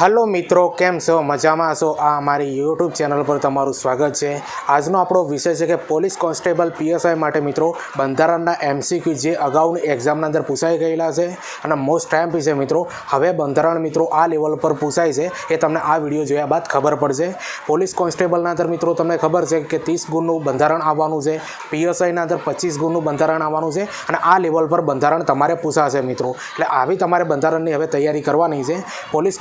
Hello મિત્રો, કેમ છો? મજામાં છો? આ અમારી યુટ્યુબ ચેનલ પર તમારું સ્વાગત છે. આજનો આપણો વિષય છે કે પોલીસ કોન્સ્ટેબલ પીએસઆઈ માટે મિત્રો, બંધારણના એમસીક્યુ જે અગાઉની એક્ઝામના અંદર પૂછાઈ ગયેલા છે અને મોસ્ટ ટાઈમ છે મિત્રો, હવે બંધારણ મિત્રો આ લેવલ પર પૂછાય છે. એ તમને આ વીડિયો જોયા બાદ ખબર પડશે. પોલીસ કોન્સ્ટેબલના અંદર મિત્રો, તમને ખબર છે કે ત્રીસ ગુણનું બંધારણ આવવાનું છે, પીએસઆઈના અંદર પચીસ ગુણનું બંધારણ આવવાનું છે અને આ લેવલ પર બંધારણ તમારે પૂછાશે મિત્રો. એટલે આવી તમારે બંધારણની હવે તૈયારી કરવાની છે. પોલીસ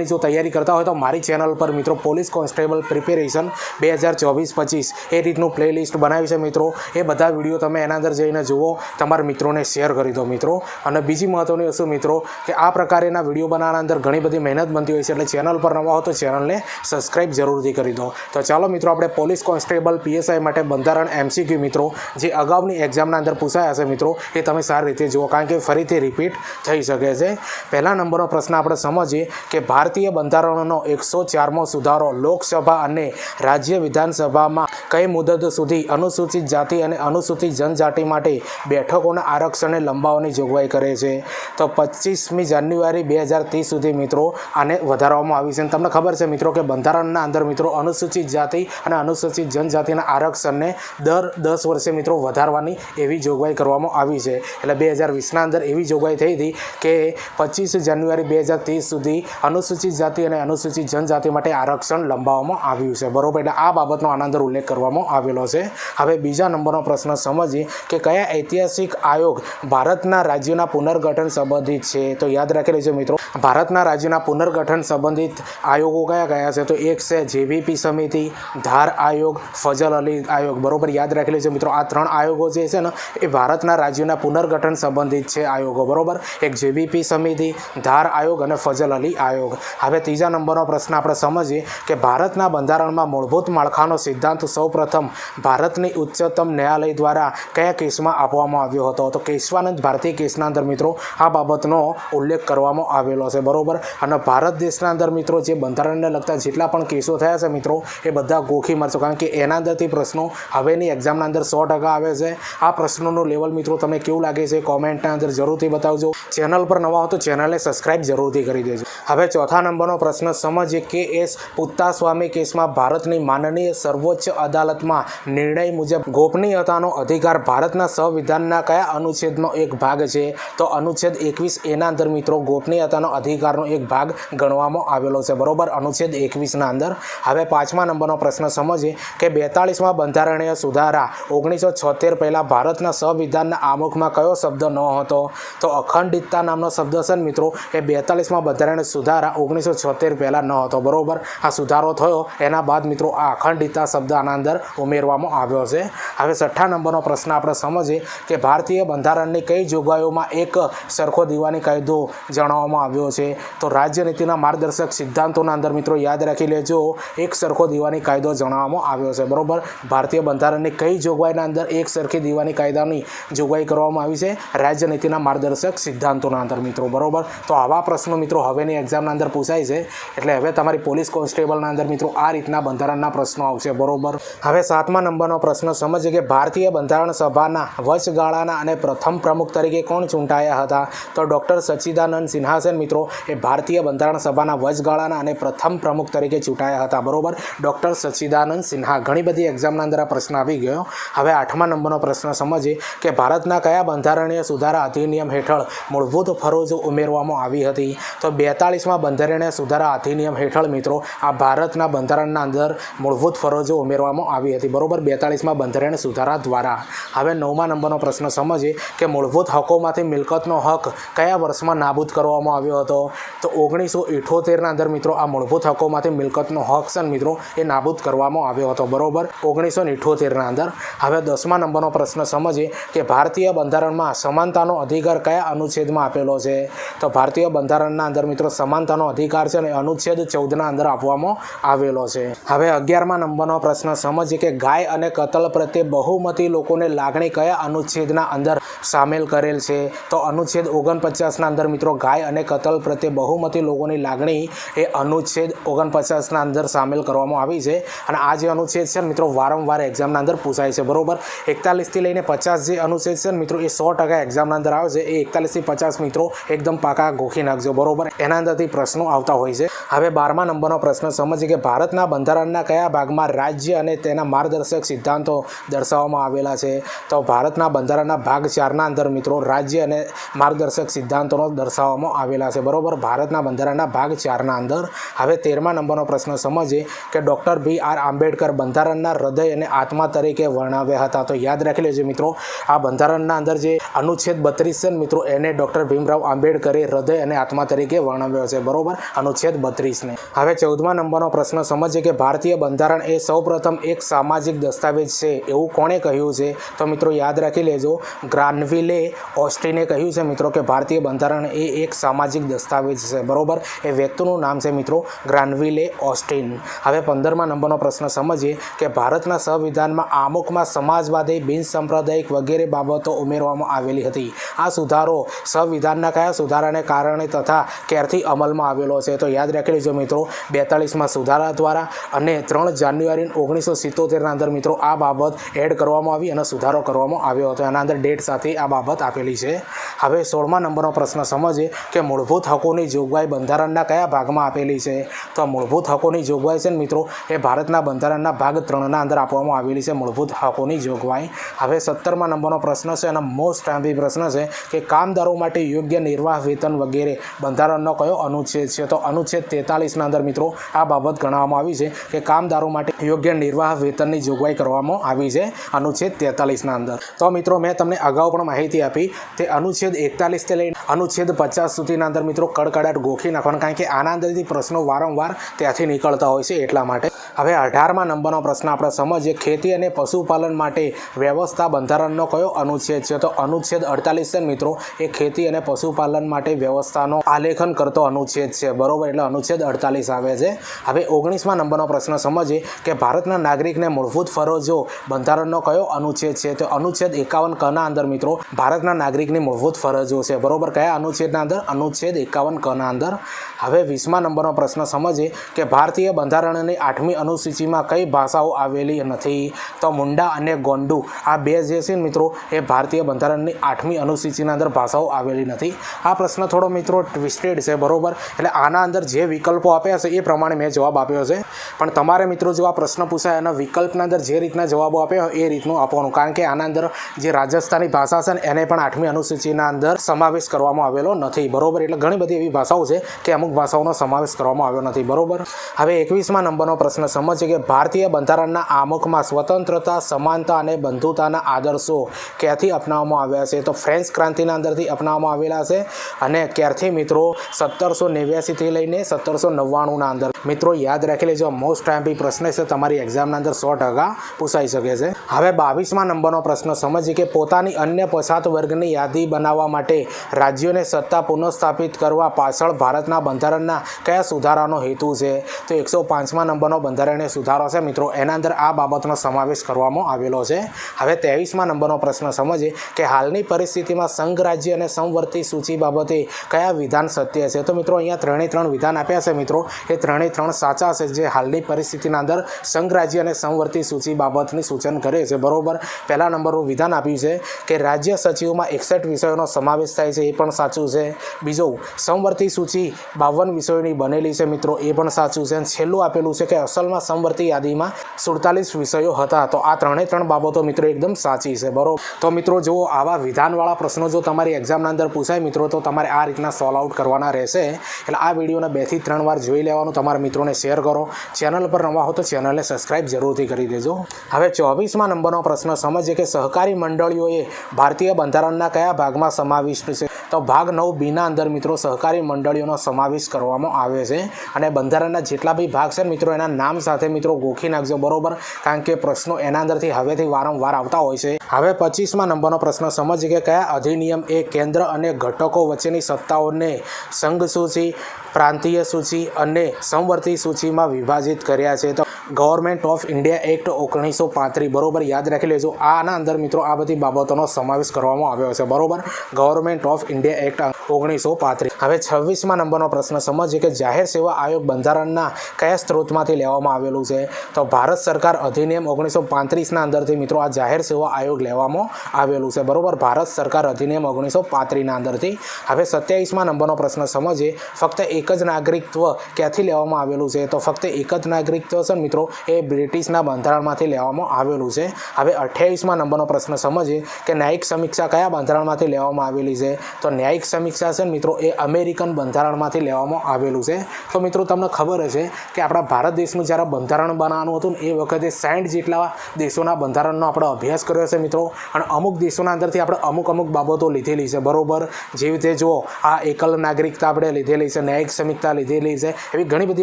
કોન્સ્ટેબલની જો તૈયારી કરતા હોય તો મારી ચેનલ પર મિત્રો પોલીસ કોન્સ્ટેબલ પ્રિપેરેશન બે હજાર ચોવીસ પચીસ એ રીતનું પ્લેલિસ્ટ બનાવ્યું છે મિત્રો. એ બધા વીડિયો તમે એના અંદર જઈને જુઓ, તમારા મિત્રોને શેર કરી દો મિત્રો. અને બીજી મહત્ત્વની વસ્તુ મિત્રો, કે આ પ્રકારના વીડિયો બનાવવાના અંદર ઘણી બધી મહેનત બનતી હોય છે એટલે ચેનલ પર નવા હો તો ચેનલને સબસ્ક્રાઇબ જરૂરથી કરી દો. તો ચાલો મિત્રો, આપણે પોલીસ કોન્સ્ટેબલ પીએસઆઈ માટે બંધારણ એમસીક્યુ મિત્રો, જે અગાઉની એક્ઝામના અંદર પૂછાયા છે મિત્રો, એ તમે સારી રીતે જુઓ, કારણ કે ફરીથી રિપીટ થઈ શકે છે. પહેલા નંબરનો પ્રશ્ન આપણે સમજીએ કે ભારતીય બંધારણનો એકસો ચારમો સુધારો લોકસભા અને રાજ્ય વિધાનસભામાં કઈ મુદત સુધી અનુસૂચિત જાતિ અને અનુસૂચિત જનજાતિ માટે બેઠકોના આરક્ષણને લંબાવવાની જોગવાઈ કરે છે? તો પચીસમી જાન્યુઆરી બે હજાર ત્રીસ સુધી મિત્રો આને વધારવામાં આવી છે તમને ખબર છે મિત્રો કે બંધારણના અંદર મિત્રો અનુસૂચિત જાતિ અને અનુસૂચિત જનજાતિના આરક્ષણને દર દસ વર્ષે મિત્રો વધારવાની એવી જોગવાઈ કરવામાં આવી છે. એટલે બે હજાર વીસના અંદર એવી જોગવાઈ થઈ હતી કે પચીસ જાન્યુઆરી બે હજાર ત્રીસ સુધી અનુસૂચિત જાતિ અને અનુસૂચિત જનજાતિ માટે આરક્ષણ લંબાવવામાં આવ્યું છે. બરોબર, એટલે આ બાબતનો આના ઉલ્લેખ કરવામાં આવેલો છે. હવે બીજા નંબરનો પ્રશ્ન સમજીએ કે કયા ઐતિહાસિક આયોગ ભારતના રાજ્યોના પુનર્ગઠન સંબંધિત છે? તો યાદ રાખી લેજો મિત્રો, ભારતના રાજ્યના પુનર્ગઠન સંબંધિત આયોગો કયા કયા છે? તો એક છે જેવીપી સમિતિ, ધાર આયોગ, ફજલ અલી આયોગ. બરોબર, યાદ રાખી લેજો મિત્રો, આ ત્રણ આયોગો જે છે ને, એ ભારતના રાજ્યોના પુનર્ગઠન સંબંધિત છે આયોગો. બરોબર, એક જેવીપી સમિતિ, ધાર આયોગ અને ફજલ અલી આયોગ. હવે ત્રીજા નંબરનો પ્રશ્ન આપણે સમજીએ કે ભારતના બંધારણમાં મૂળભૂત માળખાનો સિદ્ધાંત સૌપ્રથમ ભારતની ઉચ્ચતમ ન્યાયાલય દ્વારા કયા કેસમાં આપવામાં આવ્યો હતો? તો કેશવાનંદ ભારતી કેસના અંદર મિત્રો, આ બાબતનો ઉલ્લેખ કરવામાં આવેલો છે, બરોબર? અને ભારત દેશના અંદર મિત્રો, જે બંધારણને લગતા જેટલા પણ કેસો થયા છે મિત્રો, એ બધા ગોખી મારશો. કારણ કે એના અંદરથી પ્રશ્નો હવેની એક્ઝામના અંદર સો ટકા આવે છે. આ પ્રશ્નોનું લેવલ મિત્રો તમને કેવું લાગે છે? કોમેન્ટના અંદર જરૂરથી બતાવજો. ચેનલ પર નવા હો તો ચેનલને સબસ્ક્રાઇબ જરૂરથી કરી દેજો. હવે ચોથા નંબરનો પ્રશ્ન સમજીએ. કે એસ પુત્તાસ્વામી કેસમાં ભારતની માનનીય સર્વોચ્ચ અદાલતમાં નિર્ણય મુજબ ગોપનીયતાનો અધિકાર ભારતના સંવિધાનના કયા અનુચ્છેદનો એક ભાગ છે? તો અનુચ્છેદ એકવીસ એના અંદર મિત્રો ગોપનીયતાનો અધિકારનો એક ભાગ ગણવામાં આવેલો છે. બરોબર? અનુચ્છેદ એકવીસના અંદર. હવે પાંચમા નંબરનો પ્રશ્ન સમજીએ કે બેતાળીસમાં બંધારણીય સુધારા ઓગણીસો છોતેર પહેલાં ભારતના સંવિધાનના આમુખમાં કયો શબ્દ ન હતો? તો અખંડિતતા નામનો શબ્દ છે મિત્રો. એ બેતાળીસમાં બંધારણીય સુધારા ઓગણીસો છોતેર પહેલાં ન હતો. બરોબર? આ સુધારો થયો. એના બાદ મિત્રો આ અખંડિતતા શબ્દ આના અંદર ઉમેરવામાં આવ્યો છે. હવે છઠ્ઠા નંબરનો પ્રશ્ન આપણે સમજીએ કે ભારતીય બંધારણની કઈ જોગવાઈઓમાં એક સરખો દીવાની કાયદો જણાવવામાં આવ્યો છે? તો રાજ્યનીતિના માર્ગદર્શક સિદ્ધાંતોના અંદર મિત્રો યાદ રાખી લેજો. એક સરખો દીવાની કાયદો જણાવવામાં આવ્યો છે. બરોબર? ભારતીય બંધારણની કઈ જોગવાઈના અંદર એક સરખી દીવાની કાયદાની જોગવાઈ કરવામાં આવી છે? રાજ્યનીતિના માર્ગદર્શક સિદ્ધાંતોના અંદર મિત્રો. બરોબર? તો આવા પ્રશ્નો મિત્રો હવેની એક્ઝામના અંદર પૂછાય છે. એટલે હવે તમારી પોલીસ કોન્સ્ટેબલના અંદર મિત્રો આ રીતના બંધારણના પ્રશ્નો આવશે, બરોબર? હવે સાતમા નંબરનો પ્રશ્ન સમજીએ કે ભારતીય બંધારણ સભાના વચગાળાના અને પ્રથમ પ્રમુખ તરીકે કોણ ચૂંટાયા હતા? તો ડૉક્ટર સચ્ચિદાનંદ સિન્હાસન મિત્રો, એ ભારતીય બંધારણ સભાના વચગાળાના અને પ્રથમ પ્રમુખ તરીકે ચૂંટાયા હતા, બરોબર? ડૉક્ટર સચ્ચિદાનંદ સિન્હા, ઘણી બધી એક્ઝામના અંદર આ પ્રશ્ન આવી ગયો. હવે આઠમા નંબરનો પ્રશ્ન સમજીએ કે ભારતના કયા બંધારણીય સુધારા અધિનિયમ હેઠળ મૂળભૂત ફરજો ઉમેરવામાં આવી હતી? તો બેતાળીસમાં બંધારણીય સુધારા અધિનિયમ હેઠળ મિત્રો, આ ભારતના બંધારણના અંદર મૂળભૂત ફરજો ઉમેરવામાં આવી હતી. બરોબર બેતાળીસમાં બંધારણીય સુધારા દ્વારા. હવે નવમા નંબરનો પ્રશ્ન સમજીએ કે મૂળભૂત હકોમાંથી મિલકતનો હક કયા વર્ષમાં નાબૂદ કરવામાં આવ્યો હતો? તો ઓગણીસો ઇઠોતેરના અંદર મિત્રો, આ મૂળભૂત હકોમાંથી મિલકતનો હક છે મિત્રો, એ નાબૂદ કરવામાં આવ્યો હતો. બરોબર ઓગણીસો ઇઠોતેરના અંદર. હવે દસમા નંબરનો પ્રશ્ન સમજીએ કે ભારતીય બંધારણમાં સમાનતાનો અધિકાર કયા અનુચ્છેદમાં આપેલો છે? તો ભારતીય બંધારણના અંદર મિત્રો, સમાનતાનો અધિકાર છે ને અનુચ્છેદ ચૌદના અંદર આપવામાં આવેલો છે. હવે અગિયારમાં નંબરનો પ્રશ્ન, સમજીએ કે ગાય અને કતલ પ્રત્યે બહુમતી લોકોને લાગણી કયા અનુચ્છેદના અંદર સામેલ કરેલ છે? તો અનુચ્છેદ ઓગણપચાસના અંદર મિત્રો, ગાય અને કતલ પ્રત્યે બહુમતી લોકોની લાગણી એ અનુચ્છેદ ઓગણપચાસના અંદર સામેલ કરવામાં આવી છે. અને આ જે અનુચ્છેદ છે મિત્રો, વારંવાર એક્ઝામના અંદર પૂછાય છે. બરોબર? એકતાલીસથી લઈને પચાસ જે અનુચ્છેદ છે મિત્રો, એ સો ટકા એક્ઝામના અંદર આવે છે. એ એકતાલીસથી પચાસ મિત્રો એકદમ પાકા ગોખી નાખજો. બરોબર? એના અંદરથી પ્રશ્નો પ્રશ્નો આવતા હોય છે. હવે બારમા નંબરનો પ્રશ્ન સમજીએ કે ભારતના બંધારણના કયા ભાગમાં રાજ્ય અને તેના માર્ગદર્શક સિદ્ધાંતો દર્શાવવામાં આવેલા છે? તો ભારતના બંધારણના ભાગ ચારના અંદર મિત્રો રાજ્ય અને માર્ગદર્શક સિદ્ધાંતોનો દર્શાવવામાં આવેલા છે. બરોબર, ભારતના બંધારણના ભાગ ચારના અંદર. હવે તેરમા નંબરનો પ્રશ્ન સમજીએ કે ડૉક્ટર બી આર આંબેડકર બંધારણના હૃદય અને આત્મા તરીકે વર્ણવ્યા હતા. તો યાદ રાખી લેજો મિત્રો, આ બંધારણના અંદર જે અનુચ્છેદ બત્રીસ છે મિત્રો, એને ડૉક્ટર ભીમરાવ આંબેડકરે હૃદય અને આત્મા તરીકે વર્ણવ્યો છે. બરોબર? અનુચ્છેદ બત્રીસને. હવે ચૌદમા નંબરનો પ્રશ્ન સમજીએ કે ભારતીય બંધારણ એ સૌપ્રથમ એક સામાજિક દસ્તાવેજ છે. એવું કોણે કહ્યું છે? તો મિત્રો યાદ રાખી લેજો. ગ્રાનવિલે ઓસ્ટિને કહ્યું છે મિત્રો કે ભારતીય બંધારણ એ એક સામાજિક દસ્તાવેજ છે. બરોબર? એ વ્યક્તિનું નામ છે મિત્રો ગ્રાનવિલે ઓસ્ટિન હવે પંદરમા નંબરનો પ્રશ્ન સમજીએ કે ભારતના સંવિધાનમાં આમુખમાં સમાજવાદી, બિનસાંપ્રદાયિક વગેરે બાબતો ઉમેરવામાં આવેલી હતી. આ સુધારો સંવિધાનના કયા સુધારાને કારણે તથા ક્યારથી અમલમાં આવેલો છે. તો યાદ રાખી લેજો મિત્રો, બેતાળીસમાં સુધારા દ્વારા અને ત્રણ જાન્યુઆરી ઓગણીસો સિત્તોતેરના અંદર મિત્રો આ બાબત એડ કરવામાં આવી અને સુધારો કરવામાં આવ્યો હતો. એના અંદર ડેટ સાથે આ બાબત આપેલી છે. હવે સોળમા નંબરનો પ્રશ્ન સમજીએ કે મૂળભૂત હકોની જોગવાઈ બંધારણના કયા ભાગમાં આપેલી છે? તો મૂળભૂત હકોની જોગવાઈ છે ને મિત્રો, એ ભારતના બંધારણના ભાગ ત્રણના અંદર આપવામાં આવેલી છે મૂળભૂત હકોની જોગવાઈ. હવે સત્તરમા નંબરનો પ્રશ્ન છે અને મોસ્ટ ટાઈમથી પ્રશ્ન છે કે કામદારો માટે યોગ્ય નિર્વાહ વેતન વગેરે બંધારણનો કયો અનુચ્છેદ છે તો અનુચ્છેદ તેતાલીસના અંદર મિત્રો આ બાબત ગણવામાં આવી છે કે કામદારો માટે યોગ્ય નિર્વાહ વેતનની જોગવાઈ કરવામાં આવી છે અનુચ્છેદ તેતાલીસના અંદર. તો મિત્રો મેં તમને અગાઉ પણ માહિતી આપી તે અનુચ્છેદ એકતાલીસથી લઈને અનુચ્છેદ પચાસ સુધીના અંદર મિત્રો કડકડાટ ગોખી નાખવાનું કારણ કે આના અંદરથી પ્રશ્નો વારંવાર ત્યાંથી નીકળતા હોય છે એટલા માટે. હવે અઢારમાં નંબરનો પ્રશ્ન આપણે સમજીએ ખેતી અને પશુપાલન માટે વ્યવસ્થા બંધારણનો કયો અનુચ્છેદ છે? તો અનુચ્છેદ અડતાલીસ છે મિત્રો. એ ખેતી અને પશુપાલન માટે વ્યવસ્થાનો આલેખન કરતો અનુચ્છેદ છે. બરોબર? એટલે અનુચ્છેદ અડતાલીસ આવે છે. હવે ઓગણીસમાં નંબરનો પ્રશ્ન સમજીએ કે ભારતના નાગરિકને મૂળભૂત ફરજો બંધારણનો કયો અનુચ્છેદ છે? તો અનુચ્છેદ એકાવન કના અંદર મિત્રો, ભારતના નાગરિકની મૂળભૂત ફરજો છે. બરોબર? કયા અનુચ્છેદના અંદર? અનુચ્છેદ એકાવન કના અંદર. હવે વીસમા નંબરનો પ્રશ્ન સમજીએ કે ભારતીય બંધારણની આઠમી અનુસૂચિમાં કઈ ભાષાઓ આવેલી નથી? તો મુંડા અને ગોંડુ. આ બે જે છે મિત્રો, એ ભારતીય બંધારણની આઠમી અનુસૂચિના અંદર ભાષાઓ આવેલી નથી. આ પ્રશ્ન થોડો મિત્રો ટ્વિસ્ટેડ છે. બરોબર? એટલે આના અંદર જે વિકલ્પો આપ્યા છે એ પ્રમાણે મેં જવાબ આપ્યો છે. પણ તમારે મિત્રો જો આ પ્રશ્ન પૂછાય એના વિકલ્પના અંદર જે રીતના જવાબો આપ્યો એ રીતનું આપવાનું. કારણ કે આના અંદર જે રાજસ્થાની ભાષા છે ને, એને પણ આઠમી અનુસૂચિના અંદર સમાવેશ કરવામાં આવેલો નથી. બરોબર? એટલે ઘણી બધી એવી ભાષાઓ છે કે અમુક ભાષાઓનો સમાવેશ કરવામાં આવ્યો નથી. બરોબર? હવે એકવીસમાં નંબરનો પ્રશ્ન સમજે કે ભારતીય બંધારણના આમુખમાં સ્વતંત્રતા, સમાનતા અને બંધુતાના આદર્શો ક્યાંથી અપનાવવામાં આવ્યા છે? તો ફ્રેન્ચ ક્રાંતિના અંદરથી અપનાવવામાં આવેલા છે અને ક્યારથી મિત્રો સત્તરસો નેવ્યાસીથી લઈને સત્તરસો નવ્વાણુંના અંદર. મિત્રો, યાદ રાખી લેજો મોસ્ટ ટાઈમ પ્રશ્ન છે, તમારી એક્ઝામના અંદર સો ટકા પૂછાઈ શકે છે. હવે બાવીસમાં નંબરનો પ્રશ્ન, સમજીએ કે પોતાની અન્ય પછાત વર્ગની યાદી બનાવવા માટે રાજ્યોને સત્તા પુનઃસ્થાપિત કરવા પાછળ ભારતના બંધારણના કયા સુધારાનો હેતુ છે? તો એકસો પાંચમા નંબરનો બંધારણીય સુધારો છે, મિત્રો. એના અંદર આ બાબતનો સમાવેશ કરવામાં આવેલો છે. હવે ત્રેવીસમા નંબરનો પ્રશ્ન, સમજીએ કે હાલની પરિસ્થિતિમાં સંઘ રાજ્ય અને સમવર્તી સૂચિ બાબતે કયા વિધાન સત્ય છે? તો મિત્રો, અહીંયા ત્રણે ત્રણ વિધાન આપ્યા છે મિત્રો. એ ત્રણે ત્રણ સાચા છે. જે હાલની પરિસ્થિતિના અંદર સંઘ રાજ્ય અને સંવર્તી સૂચિ બાબતની સૂચન કરે છે. બરોબર? પહેલા નંબરનું વિધાન આપ્યું છે કે રાજ્ય સચિવોમાં એકસઠ વિષયોનો સમાવેશ થાય છે. એ પણ સાચું છે. બીજું, સંવર્તી સૂચિ બાવન વિષયોની બનેલી છે મિત્રો. એ પણ સાચું છે. અને છેલ્લું આપેલું છે કે અસલમાં સંવર્તી યાદીમાં સુડતાલીસ વિષયો હતા. તો આ ત્રણે ત્રણ બાબતો મિત્રો એકદમ સાચી છે. બરોબર? તો મિત્રો જો આવા વિધાનવાળા પ્રશ્નો જો તમારી એક્ઝામના અંદર પૂછાય મિત્રો, તો તમારે આ રીતના સોલ્વ આઉટ કરવાના રહેશે. એટલે આ વિડીયોને બેથી ત્રણ વાર જોઈ લેવાનું. તમારા મિત્રોને શેર કરો. ચેનલ પર નવા હો તો ચેનલને સબસ્ક્રાઇબ જરૂરથી કરી દેજો. હવે ચોવીસમાં નંબરનો પ્રશ્ન સમજીએ કે સહકારી મંડળીઓએ ભારતીય બંધારણના કયા ભાગમાં સમાવિષ્ટ છે? તો ભાગ નવ બીના અંદર મિત્રો સહકારી મંડળીઓનો સમાવેશ કરવામાં આવે છે. અને બંધારણના જેટલા બી ભાગ છે મિત્રો, એના નામ સાથે મિત્રો ગોખી નાખજો, બરોબર? કારણ કે પ્રશ્નો એના અંદરથી હવેથી વારંવાર આવતા હોય છે. હવે પચીસમાં નંબરનો પ્રશ્ન, સમજીએ કે કયા અધિનિયમ એ કેન્દ્ર અને ઘટકો વચ્ચેની સત્તાઓને સંઘ સૂચિ પ્રાંતીય સૂચિ અને સમવર્તી સૂચિમાં વિભાજિત કર્યા છે? તો ગવર્મેન્ટ ઓફ ઇન્ડિયા એક્ટ ઓગણીસો પાંત્રીસ, બરોબર? યાદ રાખી લેજો. આના અંદર મિત્રો આ બધી બાબતોનો સમાવેશ કરવામાં આવ્યો છે બરોબર? ગવર્મેન્ટ ઓફ ઇન્ડિયા એક્ટ ઓગણીસો પાંત્રીસ. હવે છવ્વીસમાં નંબરનો પ્રશ્ન, સમજીએ કે જાહેર સેવા આયોગ બંધારણના કયા સ્ત્રોતમાંથી લેવામાં આવેલું છે? તો ભારત સરકાર અધિનિયમ ઓગણીસો પાંત્રીસના અંદરથી મિત્રો આ જાહેર સેવા આયોગ લેવામાં આવેલું છે, બરોબર? ભારત સરકાર અધિનિયમ ઓગણીસો પાંત્રીસના અંદરથી. હવે સત્યાવીસમાં નંબરનો પ્રશ્ન, સમજીએ. ફક્ત એક જ નાગરિકત્વ ક્યાંથી લેવામાં આવેલું છે? તો ફક્ત એક જ નાગરિકત્વ છે ને મિત્રો, એ બ્રિટિશના બંધારણમાંથી લેવામાં આવેલું છે. હવે અઠ્યાવીસમાં નંબરનો પ્રશ્ન સમજીએ કે ન્યાયિક સમીક્ષા કયા બંધારણમાંથી લેવામાં આવેલી છે? તો ન્યાયિક સમીક્ષા છે મિત્રો, એ અમેરિકન બંધારણમાંથી લેવામાં આવેલું છે. તો મિત્રો, તમને ખબર હશે કે આપણા ભારત દેશનું જ્યારે બંધારણ બનાવવાનું હતું એ વખતે સાઠ જેટલા દેશોના બંધારણનો આપણે અભ્યાસ કર્યો છે મિત્રો. અને અમુક દેશોના અંદરથી આપણે અમુક અમુક બાબતો લીધેલી છે, બરોબર? જેવી રીતે જુઓ, આ એકલ નાગરિકતા આપણે લીધેલી છે, ન્યાયિક સમીક્ષા લીધેલી છે, એવી ઘણી બધી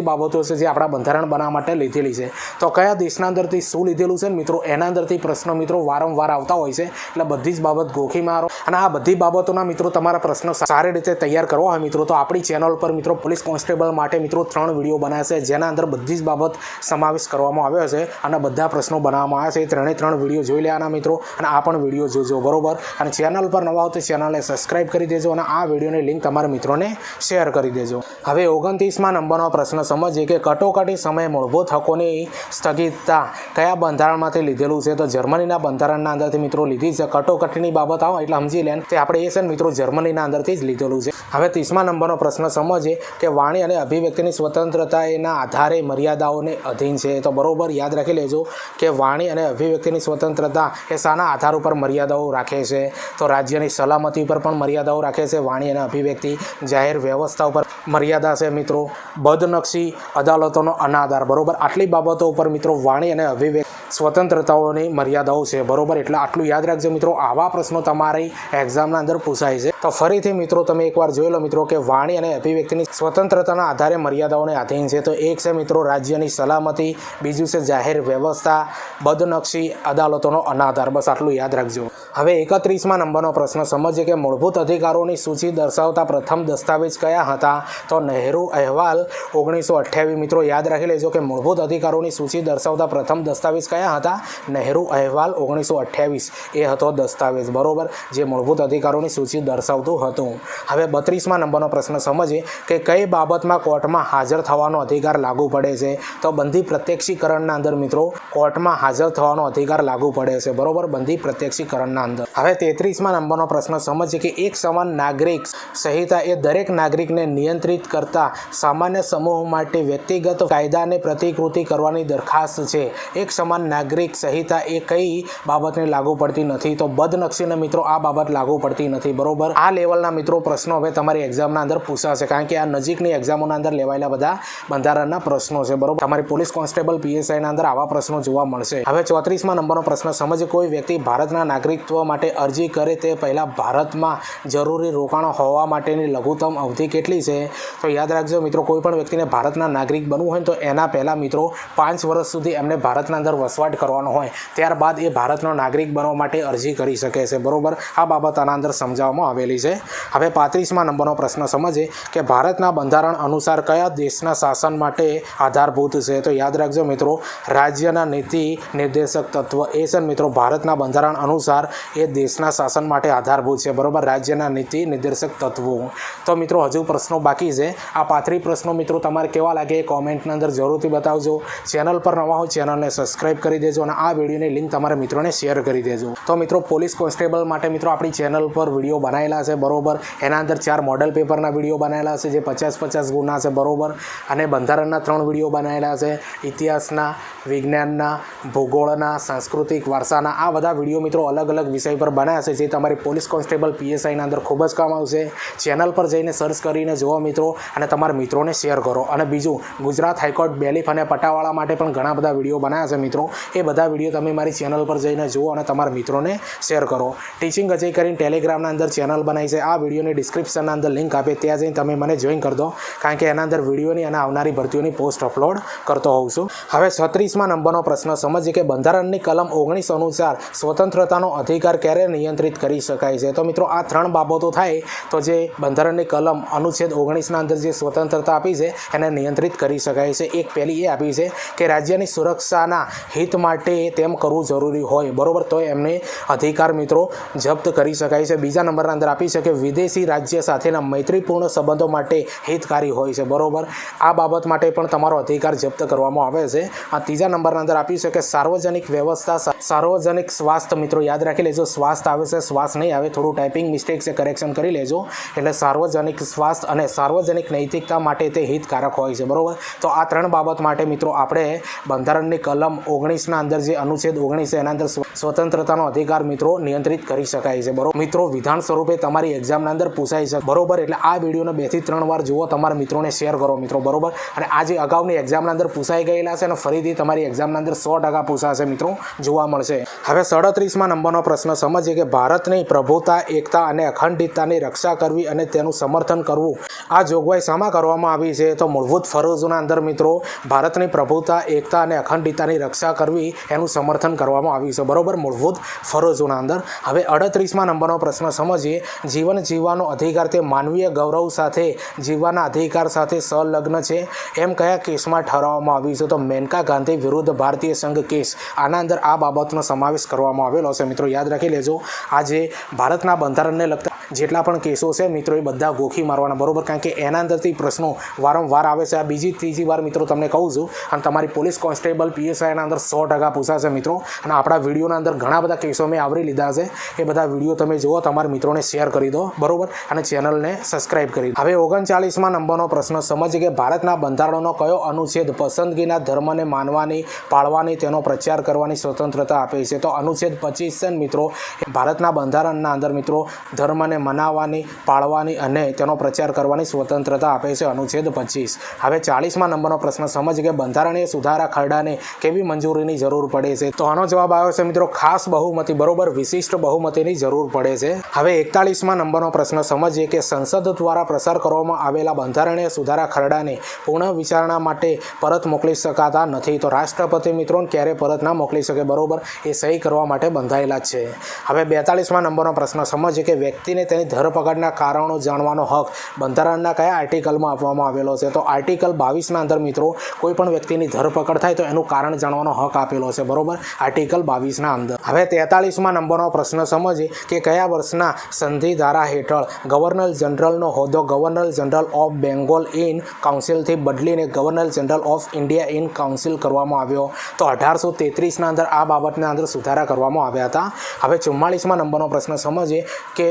બાબતો છે જે આપણા બંધારણ બનાવવા માટે લીધેલી છે. તો કયા દેશના અંદરથી શું લીધેલું છે? મિત્રો, એના અંદરથી પ્રશ્નો મિત્રો વારંવાર આવતા હોય છે. એટલે બધી જ બાબત ગોખી મારો. અને આ બધી બાબતોના મિત્રો તમારા પ્રશ્નો સારી રીતે તૈયાર કરવા હોય મિત્રો, તો આપણી ચેનલ પર મિત્રો પોલીસ કોન્સ્ટેબલ માટે મિત્રો ત્રણ વીડિયો બનાવ્યા છે. જેના અંદર બધી જ બાબત સમાવેશ કરવામાં આવ્યો છે અને બધા પ્રશ્નો બનાવવામાં આવ્યા છે. ત્રણે ત્રણ વીડિયો જોઈ લેવાના મિત્રો અને આ પણ વીડિયો જોજો, બરોબર? અને ચેનલ પર નવા હો તો ચેનલને સબસ્ક્રાઇબ કરી દેજો અને આ વિડીયોની લિંક તમારા મિત્રોને શેર કરી દેજો. હવે ઓગણત્રીસમાં નંબરનો પ્રશ્ન સમજીએ કે કટોકટી સમયે મૂળભૂત હકોની સ્થગિતતા કયા બંધારણમાંથી લીધેલું છે? તો જર્મનીના બંધારણના અંદરથી મિત્રો લીધી છે કટોકટીની બાબત આવો, એટલે સમજી લે તે આપણે એ છે મિત્રો જર્મનીના અંદરથી જ લીધેલું છે. હવે ત્રીસમા નંબરનો પ્રશ્ન સમજીએ કે વાણી અને અભિવ્યક્તિની સ્વતંત્રતા એના આધારે મર્યાદાઓને અધીન છે. તો બરોબર યાદ રાખી લેજો કે વાણી અને અભિવ્યક્તિની સ્વતંત્રતા એ શાના આધાર ઉપર મર્યાદાઓ રાખે છે. તો રાજ્યની સલામતી ઉપર પણ મર્યાદાઓ રાખે છે વાણી અને અભિવ્યક્તિ. જાહેર વ્યવસ્થા ઉપર મર્યાદા છે મિત્રો. બદનક્ષી અદાલતોનો અનાધાર. બરોબર? આટલી બાબતો ઉપર મિત્રો વાણી અને અભિવ્યક્ત સ્વતંત્રતાઓની મર્યાદાઓ છે. બરોબર? એટલે આટલું યાદ રાખજો મિત્રો. આવા પ્રશ્નો તમારી એક્ઝામના અંદર પૂછાય છે. તો ફરીથી મિત્રો તમે એકવાર જોઈ લો મિત્રો કે વાણી અને અભિવ્યક્તિની સ્વતંત્રતાના આધારે મર્યાદાઓને આધીન છે. તો એક છે મિત્રો રાજ્યની સલામતી, બીજું છે જાહેર વ્યવસ્થા, બદનક્ષી અદાલતોનો અનાધાર. બસ આટલું યાદ રાખજો. હવે એકત્રીસમાં નંબરનો પ્રશ્ન. સમજીએ કે મૂળભૂત અધિકારોની સૂચિ દર્શાવતા પ્રથમ દસ્તાવેજ કયા હતા? તો નહેરુ અહેવાલ ઓગણીસો અઠ્યાવીસ. મિત્રો યાદ રાખી લેજો કે મૂળભૂત અધિકારોની સૂચિ દર્શાવતા પ્રથમ દસ્તાવેજ કયા હતા? નહેરુ અહેવાલ ઓગણીસો અઠ્યાવીસ. એ હતો દસ્તાવેજ. બરોબર? જે મૂળભૂત અધિકારોની સૂચિ દર્શાવતું હતું. હવે બત્રીસમાં નંબરનો પ્રશ્ન સમજીએ કે કઈ બાબતમાં કોર્ટમાં હાજર થવાનો અધિકાર લાગુ પડે છે? તો બંધી પ્રત્યક્ષીકરણના અંદર મિત્રો, કોર્ટમાં હાજર થવાનો અધિકાર લાગુ પડે છે. બરોબર? બંધી પ્રત્યક્ષીકરણના અંદર. હવે તેત્રીસમાં નંબરનો પ્રશ્ન સમજીએ કે એક સમાન નાગરિક સંહિતા એ દરેક નાગરિકને નિયંત્રિત કરતા સામાન્ય સમૂહ માટે વ્યક્તિગત કાયદાને પ્રતિકૃતિ કરવાની દરખાસ્ત છે. એક સમાન નાગરિક સંહિતા એ કઈ બાબતને લાગુ પડતી નથી? તો બદનક્ષીને મિત્રો આ બાબત લાગુ પડતી નથી. બરોબર? આ લેવલના મિત્રો પ્રશ્નો હવે તમારી એક્ઝામના અંદર પૂછાશે. કારણ કે આ નજીકની એક્ઝામોના અંદર લેવાયેલા બધા બંધારણના પ્રશ્નો છે. બરોબર? તમારી પોલીસ કોન્સ્ટેબલ પીએસઆઈના અંદર આવા પ્રશ્નો જોવા મળશે. હવે ચોત્રીસમાં નંબરનો પ્રશ્ન, સમજે કોઈ વ્યક્તિ ભારતના નાગરિકત્વ માટે અરજી કરે તે પહેલાં ભારતમાં જરૂરી રોકાણો હોવા માટેની લઘુત્તમ અવધિ કેટલી છે? તો યાદ રાખજો મિત્રો, કોઈ પણ વ્યક્તિને ભારતના નાગરિક બનવું હોય તો એના પહેલાં મિત્રો પાંચ વર્ષ સુધી એમને ભારતના અંદર વસવાટ કરવાનો હોય. ત્યારબાદ એ ભારતનો નાગરિક બનવા માટે અરજી કરી શકે છે. બરોબર? આ બાબત આના અંદર સમજાવવામાં આવેલી છે. હવે પાંત્રીસમાં નંબરનો પ્રશ્ન સમજે કે ભારતના બંધારણ અનુસાર કયા દેશના શાસન માટે આધારભૂત છે? તો યાદ રાખજો મિત્રો, રાજ્યના નીતિ નિર્દેશક તત્વ એ છે મિત્રો, ભારતના બંધારણ અનુસાર એ દેશના શાસન માટે આધારભૂત છે. બરાબર? રાજ્યના નીતિ નિર્દેશક તત્વો. તો મિત્રો, હજુ પ્રશ્નો બાકી છે. આ પાંત્રી પ્રશ્નો મિત્રો, તમારે કેવા લાગે એ કોમેન્ટની અંદર જરૂરથી બતાવજો. ચેનલ પર નવા હોય ચેનલને સબસ્ક્રાઇબ કરી દેજો અને આ વિડીયોની લિંક તમારા મિત્રોને શેર કરી દેજો. તો મિત્રો, પોલીસ કોન્સ્ટેબલ માટે મિત્રો, આપણી ચેનલ પર વીડિયો બનાવેલા છે, બરોબર. એના અંદર ચાર મોડલ પેપરના વીડિયો બનાવેલા છે, જે પચાસ પચાસ ગુણના છે, બરોબર. અને બંધારણના ત્રણ વીડિયો બનાવેલા છે, ઇતિહાસના, વિજ્ઞાનના, ભૂગોળના, સાંસ્કૃતિક, વારસાના. આ બધા વીડિયો મિત્રો અલગ અલગ વિષય પર બનાવ્યા છે, જે તમારી પોલીસ કોન્સ્ટેબલ પીએસઆઈના અંદર ખૂબ જ કામ આવશે. ચેનલ પર જઈને સર્ચ કરીને જુઓ મિત્રો અને તમારા મિત્રોને શેર કરો. અને બીજું, ગુજરાત હાઈકોર્ટ બેલીફ અને પટાવાળા માટે પણ ઘણા બધા વીડિયો બનાવ્યા છે મિત્રો. એ બધા વીડિયો તમે મારી ચેનલ પર જઈને જુઓ અને તમારા મિત્રોને શેર કરો. ટીચિંગ અજય કરીને ટેલિગ્રામના અંદર ચેનલ બનાવી છે. આ વિડીયોની ડિસ્ક્રિપ્શનના અંદર લિંક આપે. ત્યાં જઈને તમે મને જોઈન કરી દો. કારણ કે એના અંદર વિડીયોની અને આવનારી ભરતીઓની પોસ્ટ અપલોડ કરતો હોઉં છું. હવે છત્રીસમાં નંબરનો પ્રશ્ન. સમજીએ કે બંધારણની કલમ ઓગણીસ અનુસાર સ્વતંત્રતાનો અધિકાર ક્યારે નિયંત્રિત કરી શકાય છે? તો મિત્રો, આ ત્રણ બાબતો થાય તો જે બંધારણની કલમ અનુચ્છેદ ઓગણીસના અંદર જે સ્વતંત્રતા આપી છે, એને નિયંત્રિત કરી શકાય છે. એક પહેલી એ આપી છે કે રાજ્યની સુરક્ષાના હિત માટે તેમ કરવું જરૂરી હોય. બરોબર? તો એમને અધિકાર મિત્રો જપ્ત કરી શકાય છે. બીજા નંબરના અંદર આપી છે કે વિદેશી રાજ્ય સાથેના મૈત્રીપૂર્ણ સંબંધો માટે હિતકારી હોય છે. બરોબર? આ બાબત માટે પણ તમારો અધિકાર જપ્ત કરવામાં આવે છે. આ ત્રીજા નંબરના અંદર આપી છે કે સાર્વજનિક વ્યવસ્થા સાર્વજનિક સ્વાસ્થ્ય મિત્રો યાદ રાખી લેજો. સ્વાસ્થ્ય આવે છે શ્વાસ નહીં આવે, થોડું ટાઈપિંગ મિસ્ટેક છે કરેક્શન કરી લેજો. એટલે સાર્વજનિક સ્વાસ્થ્ય અને સાર્વજનિક નૈતિકતા માટે તે હિતકારક હોય છે. બરાબર? તો આ ત્રણ બાબત માટે મિત્રો આપણે બંધારણની કલમ ઓગણીસના અંદર જે અનુચ્છેદ ઓગણીસ એના અંદર સ્વતંત્રતાનો અધિકાર મિત્રો નિયંત્રિત કરી શકાય છે. બરોબર? મિત્રો, વિધાન સ્વરૂપે તમારી એક્ઝામના અંદર પૂછાઈ શકે બરોબર? એટલે આ વિડીયોને બેથી ત્રણ વાર જુઓ, તમારા મિત્રોને શેર કરો મિત્રો, બરોબર? અને આ જે અગાઉની એક્ઝામના અંદર પૂછાઈ ગયેલા છે અને ફરીથી તમારી એક્ઝામના અંદર સો ટકા પૂછાશે મિત્રો, જોવા મળશે. હવે સડત્રીસમાં નંબરનો પ્રશ્ન, સમજીએ કે ભારતની પ્રભુતા, એકતા અને અખંડિતતાની રક્ષા કરવી અને તેનું સમર્થન કરવું, આ જોગવાઈ શામાં કરવામાં આવી છે? તો મૂળભૂત ફરજોના અંદર મિત્રો, ભારતની પ્રભુતા, એકતા અને અખંડિતતાની રક્ષા કરવી, એનું સમર્થન કરવામાં આવ્યું છે. બરોબર? મૂળભૂત ફરજોના અંદર. હવે અડત્રીસમાં નંબરનો પ્રશ્ન, સમજીએ જીવન જીવવાનો અધિકાર તે માનવીય ગૌરવ સાથે, જીવવાના અધિકાર સાથે સંલગ્ન છે. એમ કયા કેસમાં ઠરાવવામાં આવ્યું છે? તો મેનકા ગાંધી વિરુદ્ધ ભારતીય સંઘ કેસ. આના અંદર આ બાબતનો સમાવેશ કરવામાં આવેલો છે. મિત્રો, યાદ રાખી લેજો. આજે ભારતના બંધારણને લગતા જેટલા પણ કેસો છે મિત્રો એ બધા ગોખી મારવાના. બરોબર? કારણ કે એના અંદરથી પ્રશ્નો વારંવાર આવે છે. આ બીજી ત્રીજી વાર મિત્રો તમને કહું છું, અને તમારી પોલીસ કોન્સ્ટેબલ પીએસઆઈના અંદર સો ટકા પૂછાશે મિત્રો. અને આપણા વિડીયોના અંદર ઘણા બધા કેસો મેં આવરી લીધા છે. એ બધા વીડિયો તમે જુઓ, તમારા મિત્રોને શેર કરી દો. બરોબર? અને ચેનલને સબસ્ક્રાઇબ કરી દો. હવે ઓગણચાલીસમાં નંબરનો પ્રશ્ન, સમજ કે ભારતના બંધારણનો કયો અનુચ્છેદ પસંદગીના ધર્મને માનવાની, પાળવાની, તેનો પ્રચાર કરવાની સ્વતંત્રતા આપે છે? તો અનુચ્છેદ પચીસ છે મિત્રો? ભારતના બંધારણના અંદર મિત્રો, ધર્મને મનાવવાની, પાળવાની અને તેનો પ્રચાર કરવાની સ્વતંત્રતા આપે છે અનુચ્છેદ પચીસ. હવે ચાલીસમાં નંબરનો પ્રશ્ન સમજ કે બંધારણીય સુધારા ખરડાને કેવી મંજૂરીની જરૂર પડે છે? તો આનો જવાબ આવ્યો છે મિત્રો, ખાસ બહુમતી, બરોબર વિશિષ્ટ બહુમતીની જરૂર પડે છે. હવે એકતાલીસમાં નંબરનો પ્રશ્ન સમજીએ કે સંસદ દ્વારા પ્રસાર કરવામાં આવેલા બંધારણીય સુધારા ખરડાને પુનઃ વિચારણા માટે પરત મોકલી શકાતા નથી. તો રાષ્ટ્રપતિ મિત્રોને ક્યારે પરત ના મોકલી શકે? બરોબર, એ સહી કરવા માટે બંધાયેલા છે. હવે બેતાલીસમાં નંબરનો પ્રશ્ન સમજીએ કે વ્યક્તિને તેની ધરપકડના કારણો જાણવાનો હક બંધારણના કયા આર્ટિકલમાં આપવામાં આવેલો છે? તો આર્ટિકલ બાવીસના અંદર મિત્રો, કોઈ પણ વ્યક્તિની ધરપકડ થાય તો એનું કારણ જાણવાનો હક આપેલો છે, બરોબર? આર્ટિકલ બાવીસના અંદર. હવે તેતાલીસમાં નંબરનો પ્રશ્ન સમજીએ કે કયા વર્ષના સંધિ ધારા હેઠળ ગવર્નર જનરલનો હોદ્દો governor general of Bengal in કાઉન્સિલથી બદલીને governor general of India in council કરવામાં આવ્યો? તો અઢારસો તેત્રીસના અંદર આ બાબતના અંદર સુધારા કરવામાં આવ્યા હતા. હવે ચુમ્માળીસમાં નંબરનો પ્રશ્ન સમજીએ કે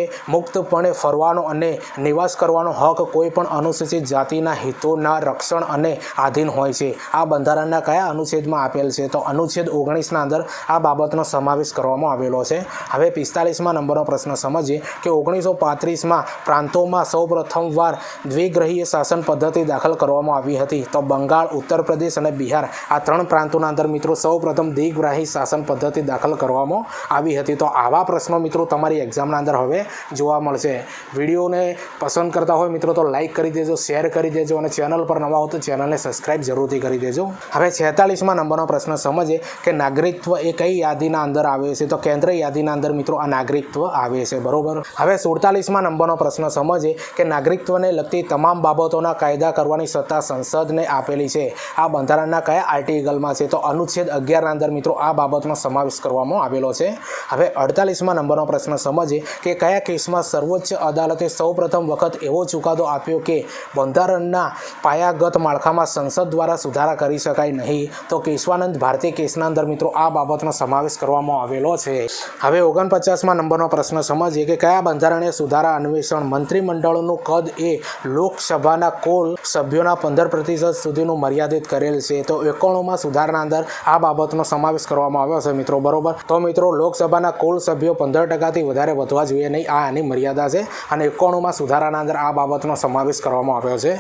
મુક્તપણે ફરવાનો અને નિવાસ કરવાનો હક કોઈ પણ અનુસૂચિત જાતિના હિતોના રક્ષણ અને આધીન હોય છે. આ બંધારણના કયા અનુચ્છેદમાં આપેલ છે? તો અનુચ્છેદ ઓગણીસના અંદર આ બાબતનો સમાવેશ કરવામાં આવેલો છે. હવે પિસ્તાલીસમાં નંબરનો પ્રશ્ન સમજીએ કે ઓગણીસો પાંત્રીસમાં પ્રાંતોમાં સૌ પ્રથમવાર દ્વિગ્રહીય શાસન પદ્ધતિ દાખલ કરવામાં આવી હતી. તો બંગાળ, ઉત્તર પ્રદેશ અને બિહાર આ ત્રણ પ્રાંતોના અંદર મિત્રો સૌ પ્રથમ દ્વિગ્રાહી શાસન પદ્ધતિ દાખલ કરવામાં આવી હતી. તો આવા પ્રશ્નો મિત્રો તમારી એક્ઝામના અંદર હવે જોવા મળશે. વિડીયોને પસંદ કરતા હોય મિત્રો તો લાઇક કરી દેજો શેર કરી દેજો અને ચેનલ પર નવા હો તો ચેનલને સબસ્ક્રાઇબ જરૂરથી કરી દેજો. હવે છેતાલીસમાં નંબરનો પ્રશ્ન સમજીએ કે નાગરિકત્વ એ કઈ યાદીના અંદર આવે છે? તો કેન્દ્ર યાદીના અંદર મિત્રો આ નાગરિકત્વ આવે છે, બરોબર? હવે સુડતાલીસમાં નંબરનો પ્રશ્ન સમજીએ કે નાગરિકત્વને લગતી તમામ બાબતોના કાયદા કરવાની સત્તા સંસદને આપેલી છે. આ બંધારણના કયા આર્ટિકલમાં છે? તો અનુચ્છેદ અગિયારના અંદર મિત્રો આ બાબતનો સમાવેશ કરવામાં આવેલો છે. હવે અડતાલીસમાં નંબરનો પ્રશ્ન સમજીએ કે કયા કેસમાં સર્વોચ્ચ અદાલતે સૌપ્રથમ વખત એવો ચુકાદો આપ્યો કે બંધારણના પાયાગત માળખામાં સંસદ દ્વારા સુધારા કરી શકાય નહીં. તો કેશવાનંદ ભારતી કેસના અંદર મિત્રો, આ બાબતનો સમાવેશ કરવામાં આવેલો છે. હવે ઓગણપચાસમાં નંબરનો પ્રશ્ન સમજીએ કે કયા બંધારણીય સુધારા અન્વેષણ મંત્રીમંડળનું કદ એ લોકસભાના કુલ સભ્યોના પંદર પ્રતિશત સુધીનું મર્યાદિત કરેલ છે? તો એકોણુંમાં સુધારના અંદર આ બાબતનો સમાવેશ કરવામાં આવ્યો છે મિત્રો, બરોબર? તો મિત્રો, લોકસભાના કુલ સભ્યો પંદર ટકાથી વધારે વધવા જોઈએ નહીં. આ આની મર્યાદા છે અને એકાણુંમાં સુધારાના અંદર આ બાબતનો સમાવેશ કરવામાં આવ્યો છે.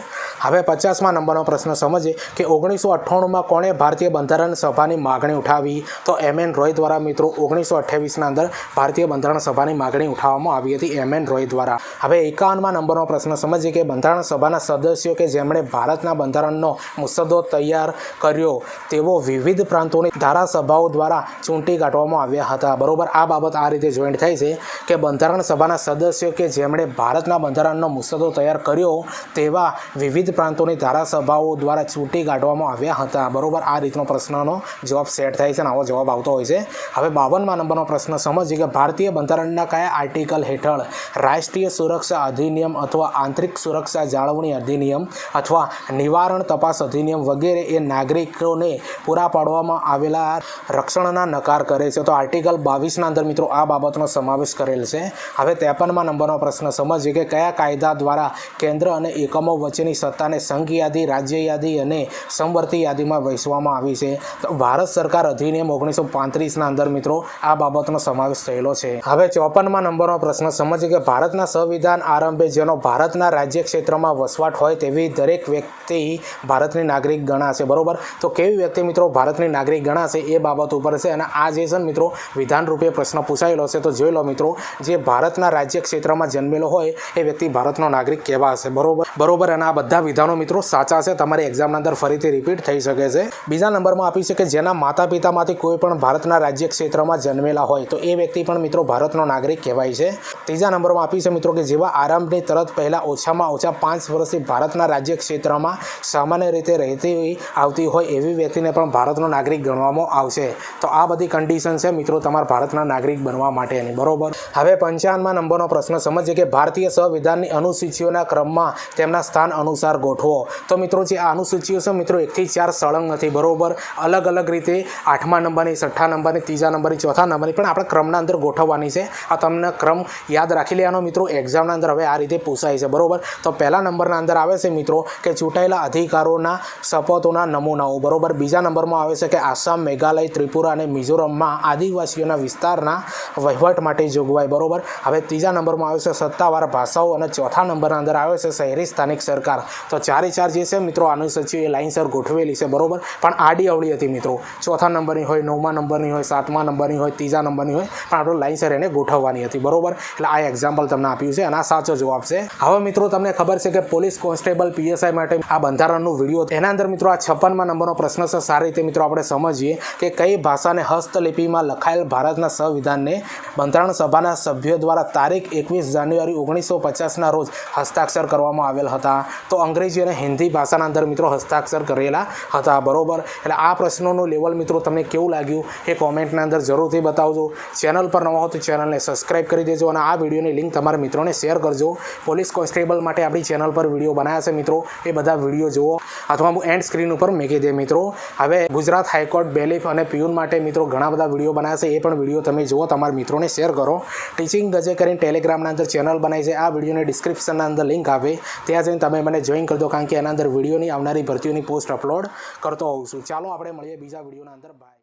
હવે પચાસમાં નંબરનો પ્રશ્ન સમજીએ કે ઓગણીસો અઠ્ઠાણુંમાં કોણે ભારતીય બંધારણ સભાની માગણી ઉઠાવી? તો એમ એન રોય દ્વારા મિત્રો ઓગણીસો અઠ્યાવીસના અંદર ભારતીય બંધારણ સભાની માગણી ઉઠાવવામાં આવી હતી એમ એન રોય દ્વારા. હવે એકાવનમાં નંબરનો પ્રશ્ન સમજીએ કે બંધારણ સભાના સદસ્યો કે જેમણે ભારતના બંધારણનો મુસદ્દો તૈયાર કર્યો તેઓ વિવિધ પ્રાંતોની ધારાસભાઓ દ્વારા ચૂંટી કાઢવામાં આવ્યા હતા. બરોબર, આ બાબત આ રીતે જોઈન્ટ થાય છે કે બંધારણ સભાના સદસ્યો કે જેમણે ભારતના બંધારણનો મુસદ્દો તૈયાર કર્યો તેવા વિવિધ પ્રાંતોની ધારાસભાઓ દ્વારા ચૂંટી કાઢવામાં આવ્યા હતા. બરોબર, આ રીતનો પ્રશ્નનો જવાબ સેટ થાય છે અને આવો જવાબ આવતો હોય છે. હવે બાવનમાં નંબરનો પ્રશ્ન સમજીએ કે ભારતીય બંધારણના કયા આર્ટિકલ હેઠળ રાષ્ટ્રીય સુરક્ષા અધિનિયમ અથવા આંતરિક સુરક્ષા જાળવણી અધિનિયમ અથવા નિવારણ તપાસ અધિનિયમ વગેરે એ નાગરિકોને પૂરા પાડવામાં આવેલા રક્ષણના નકાર કરે છે? તો આર્ટિકલ બાવીસના અંદર મિત્રો આ બાબતનો સમાવેશ કરેલ છે. હવે ત્રેપનમાં નંબરનો પ્રશ્ન સમજીએ કે કયા કાયદા દ્વારા કેન્દ્ર અને એકમો વચ્ચેની સત્તાને સંઘ યાદી, રાજ્ય યાદી અને સમવર્તી યાદીમાં વહેંચવામાં આવી છે? તો ભારત સરકાર અધિનિયમ ઓગણીસો પાંત્રીસના અંદર મિત્રો આ બાબતનો સમાવેશ થયેલો છે. હવે ચોપનમાં નંબરનો પ્રશ્ન સમજીએ કે ભારતના સંવિધાન આરંભે જેનો ભારતના રાજ્ય ક્ષેત્રમાં વસવાટ હોય તેવી દરેક વ્યક્તિ ભારતની નાગરિક ગણાશે, બરોબર? તો કેવી વ્યક્તિ મિત્રો ભારતની નાગરિક ગણાશે એ બાબત ઉપર છે. અને આ જે છે મિત્રો વિધાન રૂપે પ્રશ્ન પૂછાયેલો છે, તો જોઈ લો મિત્રો, જે ભારતના રાજ્ય ક્ષેત્રમાં જન્મેલો હોય એ વ્યક્તિ ભારતનો નાગરિક કહેવાશે બરોબર? બરોબર, અને આ બધા વિધાનો મિત્રો સાચા છે, તમારી એક્ઝામના અંદર ફરીથી રિપીટ થઈ શકે છે. બીજા નંબરમાં આપી છે કે જેના માતા પિતામાંથી કોઈ પણ ભારતના રાજ્ય ક્ષેત્રમાં જન્મેલા હોય, તો એ વ્યક્તિ પણ મિત્રો ભારતનો નાગરિક કહેવાય છે. ત્રીજા નંબરમાં આપી છે મિત્રો કે જેવા આરંભની તરત પહેલાં ઓછામાં ઓછા પાંચ વર્ષથી ભારતના રાજ્ય ક્ષેત્રમાં સામાન્ય રીતે રહેતી આવતી હોય એવી વ્યક્તિને પણ ભારતનો નાગરિક ગણવામાં આવશે. તો આ બધી કન્ડિશન છે મિત્રો તમારા ભારતના નાગરિક બનવા માટેની. બરોબર? હવે પંચાવનમાં નંબરનો પ્રશ્ન સમજીએ કે ભારતીય સંવિધાનની અનુસૂચિઓના ક્રમમાં તેમના સ્થાન અનુસાર ગોઠવો. તો મિત્રો જે આ અનુસૂચિઓ છે, મિત્રો એકથી ચાર સળંગ નથી, બરોબર? અલગ અલગ રીતે આઠમા નંબરની, છઠ્ઠા નંબરની, ત્રીજા નંબરની, ચોથા નંબરની પણ આપણે ક્રમના અંદર ગોઠવવાની છે. આ તમને ક્રમ યાદ રાખી લેવાનો મિત્રો એક્ઝામના અંદર હવે આ રીતે પૂછાય છે, બરોબર? તો પહેલા નંબરના અંદર આવે છે મિત્રો કે ચૂંટાયેલા અધિકારોના શપથોના નમૂનાઓ, બરોબર? બીજા નંબરમાં આવે છે કે આસામ, મેઘાલય, ત્રિપુરા અને મિઝોરમમાં આદિવાસીઓના વિસ્તારના વહીવટ માટે જોગવાઈ, બરોબર? હવે ત્રીજા નંબરમાં આવે છે સત્તાવાર ભાષાઓ અને ચોથા નંબરના અંદર આવે છે શહેરી સ્થાનિક સરકાર. તો ચારે ચાર જે છે મિત્રો અનુસૂચિ એ લાઇનસર ગોઠવેલી છે, બરોબર? પણ આડી અવળી હતી મિત્રો. ચોથા નંબરની હોય, નવમા નંબરની હોય, સાતમા નંબરની હોય, ત્રીજા નંબરની હોય, પણ આપણે લાઇનસર એને ગોઠવવાની હતી, બરોબર? એટલે આ એક્ઝામ્પલ તમને આપ્યું છે અને આ સાચો જવાબ છે. હવે મિત્રો, તમને ખબર છે કે પોલીસ કોન્સ્ટેબલ પીએસઆઈ માટે આ બંધારણનું વીડિયો એના અંદર મિત્રો આ છપ્પનમાં નંબરનો પ્રશ્ન છે. સારી રીતે મિત્રો આપણે સમજીએ કે કઈ ભાષાને હસ્તલિપિમાં લખાયેલ ભારતના સંવિધાનને બંધારણ સભાના સભ્યો દ્વારા તારીખ એકવીસ જાન્યુઆરી ઓગણીસો પચાસના રોજ હસ્તાક્ષર કરવામાં આવેલ હતા. તો અંગ્રેજી અને હિન્દી ભાષાના અંદર મિત્રો હસ્તાક્ષર કરેલા હતા. બરોબર? એટલે આ પ્રશ્નોનું લેવલ મિત્રો તમને કેવું લાગ્યું એ કોમેન્ટના અંદર જરૂરથી બતાવજો. ચેનલ પર નવા હો તો ચેનલને સબસ્ક્રાઇબ કરી દેજો અને આ વિડીયોની લિંક તમારા મિત્રોને શેર કરજો. પોલીસ કોન્સ્ટેબલ માટે આપણી ચેનલ પર વીડિયો બનાવ્યા છે મિત્રો. એ બધા વીડિયો જુઓ. અથવા હું એન્ડ સ્ક્રીન ઉપર મૂકી દે મિત્રો. હવે ગુજરાત હાઈકોર્ટ બેલીફ અને પ્યુન માટે મિત્રો ઘણા બધા વીડિયો બનાવ્યા છે. એ પણ વીડિયો તમે જુઓ, તમારા મિત્રોને શેર કરો. ટીચિંગ ગજે કરીને ટેલિગ્રામના અંદર ચેનલ બનાવી છે. આ વિડીયોની ડિસ્ક્રિપ્શનના અંદર લિંક આવે ત્યાં જઈને તમે મને જોઈન કરી દો, કારણ કે એના અંદર વિડીયોની આવનારી ભરતીઓની પોસ્ટ અપલોડ કરતો હોઉં છું. ચાલો, આપણે મળીએ બીજા વિડીયોના અંદર. બાય